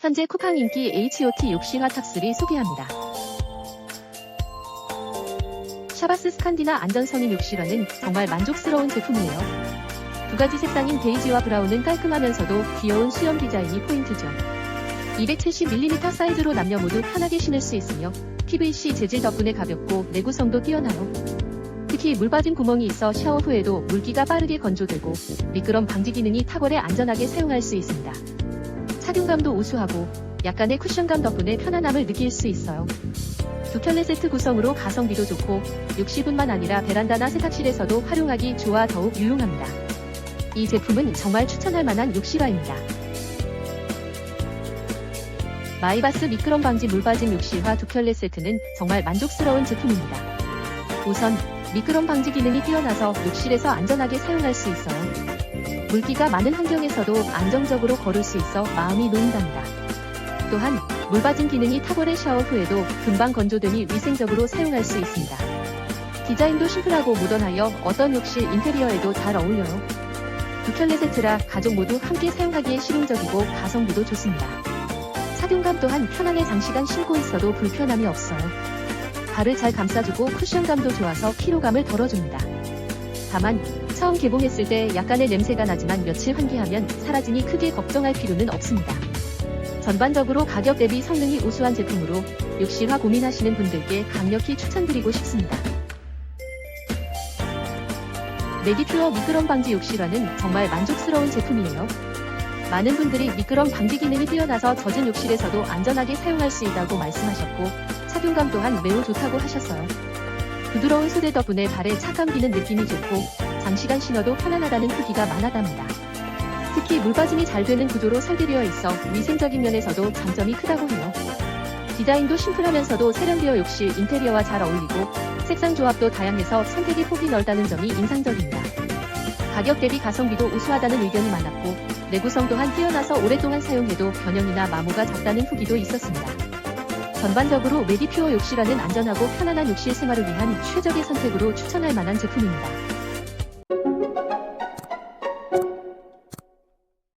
현재 쿠팡 인기 HOT 욕실화 탑3 소개합니다. 샤바스 스칸디나 안전성인 욕실화는 정말 만족스러운 제품이에요. 두 가지 색상인 베이지와 브라운은 깔끔하면서도 귀여운 수염 디자인이 포인트죠. 270mm 사이즈로 남녀 모두 편하게 신을 수 있으며 PVC 재질 덕분에 가볍고 내구성도 뛰어나요. 특히 물 빠진 구멍이 있어 샤워 후에도 물기가 빠르게 건조되고 미끄럼 방지 기능이 탁월해 안전하게 사용할 수 있습니다. 착용감도 우수하고 약간의 쿠션감 덕분에 편안함을 느낄 수 있어요. 두 켤레 세트 구성으로 가성비도 좋고 욕실뿐만 아니라 베란다나 세탁실에서도 활용하기 좋아 더욱 유용합니다. 이 제품은 정말 추천할 만한 욕실화입니다. 마이바스 미끄럼 방지 물 빠짐 욕실화 두 켤레 세트는 정말 만족스러운 제품입니다. 우선 미끄럼 방지 기능이 뛰어나서 욕실에서 안전하게 사용할 수 있어요. 물기가 많은 환경에서도 안정적으로 걸을 수 있어 마음이 놓인답니다. 또한 물 빠진 기능이 탁월해 샤워 후에도 금방 건조되니 위생적으로 사용할 수 있습니다. 디자인도 심플하고 모던하여 어떤 욕실 인테리어에도 잘 어울려요. 두 켤레 세트라 가족 모두 함께 사용하기에 실용적이고 가성비도 좋습니다. 착용감 또한 편하게 장시간 신고 있어도 불편함이 없어요. 발을 잘 감싸주고 쿠션감도 좋아서 피로감을 덜어줍니다. 다만 처음 개봉했을 때 약간의 냄새가 나지만 며칠 환기하면 사라지니 크게 걱정할 필요는 없습니다. 전반적으로 가격 대비 성능이 우수한 제품으로 욕실화 고민하시는 분들께 강력히 추천드리고 싶습니다. 메디퓨어 미끄럼 방지 욕실화는 정말 만족스러운 제품이에요. 많은 분들이 미끄럼 방지 기능이 뛰어나서 젖은 욕실에서도 안전하게 사용할 수 있다고 말씀하셨고 착용감 또한 매우 좋다고 하셨어요. 부드러운 소재 덕분에 발에 착 감기는 느낌이 좋고 장시간 신어도 편안하다는 후기가 많았답니다. 특히 물 빠짐이 잘 되는 구조로 설계되어 있어 위생적인 면에서도 장점이 크다고 해요. 디자인도 심플하면서도 세련되어 욕실 인테리어와 잘 어울리고 색상 조합도 다양해서 선택의 폭이 넓다는 점이 인상적입니다. 가격 대비 가성비도 우수하다는 의견이 많았고 내구성 또한 뛰어나서 오랫동안 사용해도 변형이나 마모가 적다는 후기도 있었습니다. 전반적으로 메디퓨어 욕실화는 안전하고 편안한 욕실 생활을 위한 최적의 선택으로 추천할 만한 제품입니다.